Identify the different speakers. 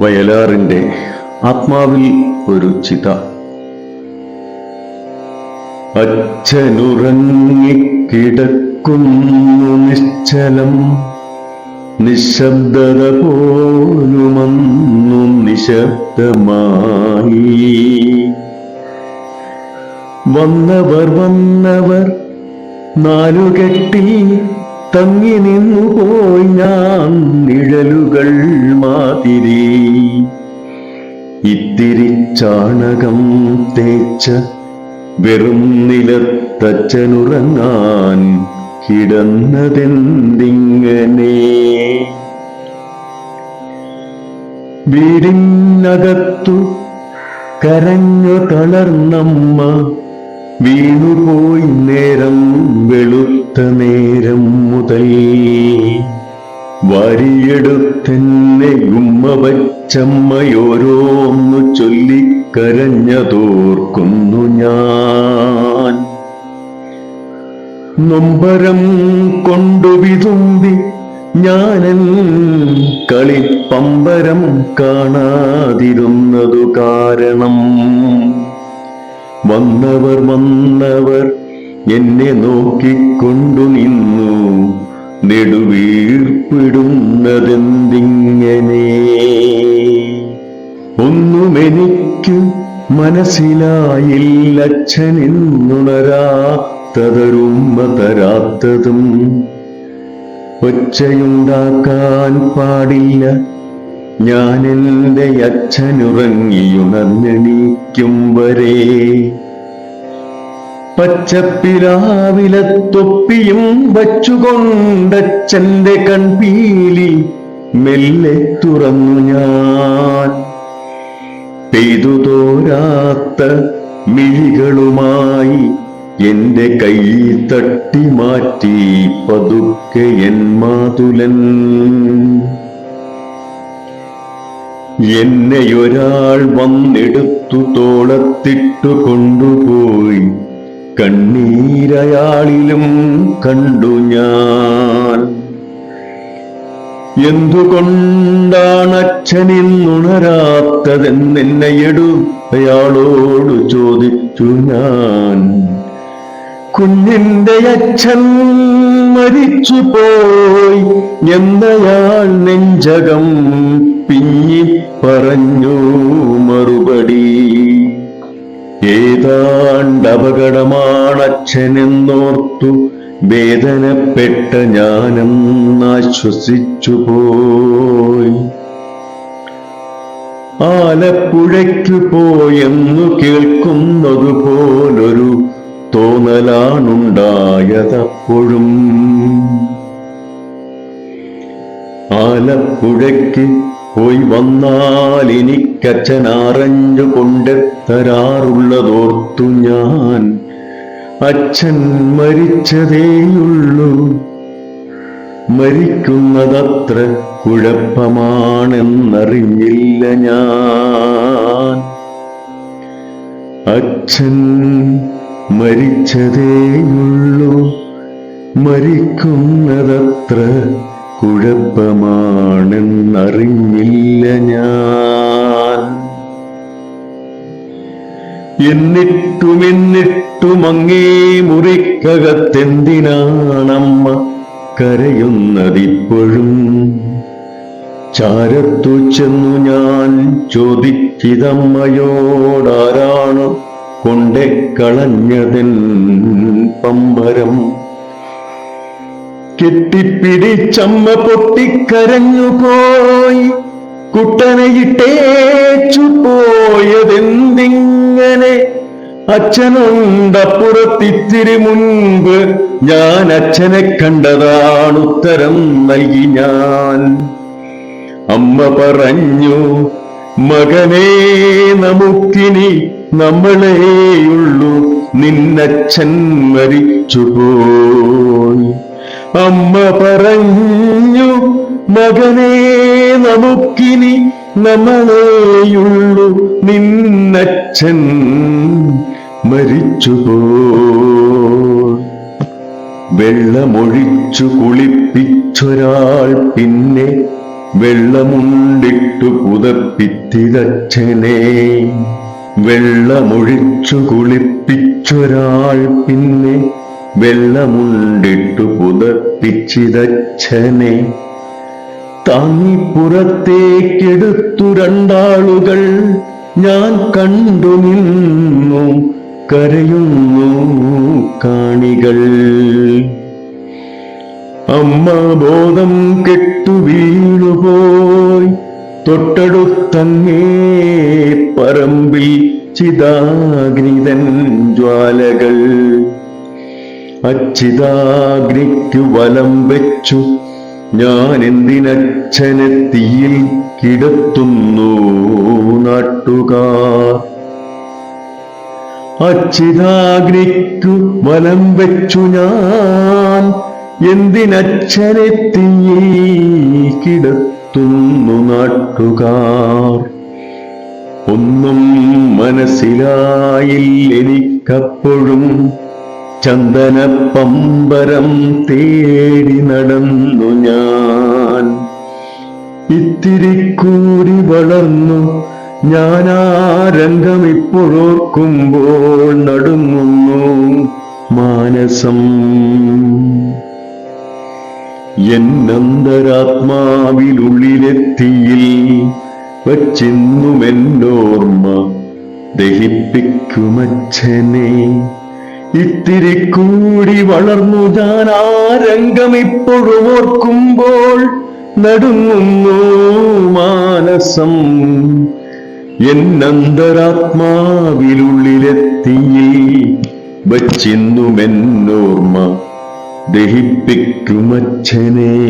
Speaker 1: വയലാറിന്റെ ആത്മാവിൽ ഒരു ചിത. അച്ഛനുറങ്ങിക്കിടക്കുന്നു നിശ്ചലം. നിശബ്ദത പോലുമന്നും നിശബ്ദമായി. വന്നവർ വന്നവർ നാലുകെട്ടിൽ തങ്ങി നിന്നു പോയി ഞാൻ നിഴലുകൾ മാതിരി. ഇത്തിരി ചാണകം തേച്ച വെറും നിലത്തച്ഛനുറങ്ങാൻ കിടന്നതെന്തിങ്ങനെ? വീടിനകത്തു കരഞ്ഞു തളർന്നമ്മ വീണുപോയി നേരം വെളുത്ത നേരം മുതൽ വരിയെടുത്തെന്നെ ഉമ്മ വച്ചമ്മയോരോന്നു ചൊല്ലിക്കരഞ്ഞതോർക്കുന്നു ഞാൻ. നൊമ്പരം കൊണ്ടു വിതുമ്പി ഞാനൻ കളിപ്പമ്പരം കാണാതിരുന്നതു കാരണം. വന്നവർ വന്നവർ എന്നെ നോക്കിക്കൊണ്ടു നിന്നു. നെടുവീർപ്പിടുന്നതെന്തിങ്ങനെ? ഒന്നുമെനിക്കു മനസ്സിലായില്ല അച്ഛനെന്നുണരാത്തതൊരുമ്മ തരാത്തതും ഒച്ചയുണ്ടാക്കാൻ പാടില്ല. ഞാനെന്റെ അച്ഛനുറങ്ങിയുണർന്നെണീക്കും വരെ. പച്ചപ്പിലാവിലെ തൊപ്പിയും വച്ചുകൊണ്ടച്ഛന്റെ കൺപീലി മെല്ലെ തുറന്നു ഞാൻ. പെയ്തു തോരാത്ത മിഴികളുമായി എന്റെ കൈ തട്ടി മാറ്റി പതുക്കെ എൻ മാതുലൻ. എന്നെയൊരാൾ വന്നെടുത്തു തോളത്തിട്ടു കൊണ്ടുപോയി കണ്ണീരയാളിലും കണ്ടു ഞാൻ. എന്തുകൊണ്ടാണ് അച്ഛനിന്നുണരാത്തതെന്നെന്നെ എടുത്തയാളോട് ചോദിച്ചു ഞാൻ. കുഞ്ഞിന്റെ അച്ഛൻ മരിച്ചു പോയി എന്നയാൾ നെഞ്ചകം പിഞ്ഞി പറഞ്ഞു മറുപടി. ഏതാണ്ടപകടമാണ് അച്ഛനെന്നോർത്തു വേദനപ്പെട്ട ഞാനെന്നാശ്വസിച്ചു പോയി ആലപ്പുഴയ്ക്കു പോയെന്നു കേൾക്കുന്നതു പോലൊരു തോന്നലാണുണ്ടായതപ്പോഴും. ആലപ്പുഴയ്ക്ക് പോയി വന്നാൽ എനിക്കച്ഛനാറഞ്ഞു കൊണ്ടെത്തരാറുള്ളതോർത്തു ഞാൻ. അച്ഛൻ മരിച്ചതേയുള്ളൂ. മരിക്കുന്നതത്ര കുഴപ്പമാണെന്നറിഞ്ഞില്ല ഞാൻ. അച്ഛൻ മരിച്ചതേയുള്ളൂ. മരിക്കുന്നതത്ര കുഴപ്പമാണെന്നറിഞ്ഞില്ല ഞാൻ. എന്നിട്ടും എന്നിട്ടും അങ്ങേ മുറിക്കകത്തെന്തിനാണമ്മ കരയുന്നതിപ്പോഴും? ചാരത്തു ചെന്നു ഞാൻ ചോദിച്ചിതമ്മയോടാരാണ് കൊണ്ടെക്കളഞ്ഞതെൻ കളഞ്ഞതൻ പമ്പരം കെട്ടിപ്പിടിച്ചമ്മ പൊട്ടിക്കരഞ്ഞു പോയി. കുട്ടനയിട്ടേച്ചു പോയതെന്തിങ്ങനെ അച്ഛനുണ്ടപ്പുറത്തിത്തിരി മുൻപ്. ഞാൻ അച്ഛനെ കണ്ടതാണ് ഉത്തരം നൽകി ഞാൻ. അമ്മ പറഞ്ഞു മകനേ നമുക്കിനി നമ്മളേയുള്ളൂ. നിന്നച്ഛൻ മരിച്ചുപോയി. അമ്മ പറഞ്ഞു മകനെ നമുക്കിനി നമ്മളേയുള്ളു നിന്നച്ഛൻ മരിച്ചുപോ. വെള്ളമൊഴിച്ചു കുളിപ്പിച്ചൊരാൾ പിന്നെ വെള്ളമുണ്ടിട്ടു പുതപ്പിത്തിരച്ഛനെ വെള്ളമൊഴിച്ചു കുളിപ്പിച്ചൊരാൾ പിന്നെ വെള്ളമുണ്ടിട്ടു പുതപ്പിച്ചിതച്ഛനെ. താങ്ങി പുറത്തേക്കെടുത്തു രണ്ടാളുകൾ ഞാൻ കണ്ടു നിന്നു കരയുന്നു കാണികൾ. അമ്മ ബോധം കെട്ടു വീണുപോയി തൊട്ടടുത്തങ്ങേ പറമ്പിൽ ചിതാഗ്നിതൻ ജ്വാലകൾ. അച്ചിതാഗ്നിക്കു വലം വെച്ചു. ഞാൻ എന്തിനച്ഛനെ തീയിൽ കിടത്തുന്നു നാട്ടുകാർ അച്ചിതാഗ്നിക്കു വലം വെച്ചു ഞാൻ എന്തിനച്ഛനെ തീയിൽ കിടത്തുന്നു നാട്ടുകാർ ഒന്നും മനസ്സിലായില്ല എനിക്കപ്പോഴും ചന്ദന പമ്പരം തേടി നടന്നു ഞാൻ. ഇത്തിരി കൂടി വളർന്നു ഞാൻ ആ രംഗം ഇപ്പോഴോർക്കുമ്പോൾ നടുങ്ങുന്നു മാനസം. എന്നന്തരാത്മാവിലുള്ളിലെത്തിയിൽ വച്ചിന്നുമെന്നോർമ്മ ദഹിപ്പിക്കുമച്ഛനെ. ഇത്തിരി കൂടി വളർന്നു ഞാൻ ആ രംഗം ഇപ്പോഴും ഓർക്കുമ്പോൾ നടുങ്ങുന്നു മാനസം. എന്നന്തരാത്മാവിനുള്ളിലെത്തിയിൽ വച്ചിന്നുമെന്നോർമ്മ ദഹിപ്പിക്കുമച്ഛനെ.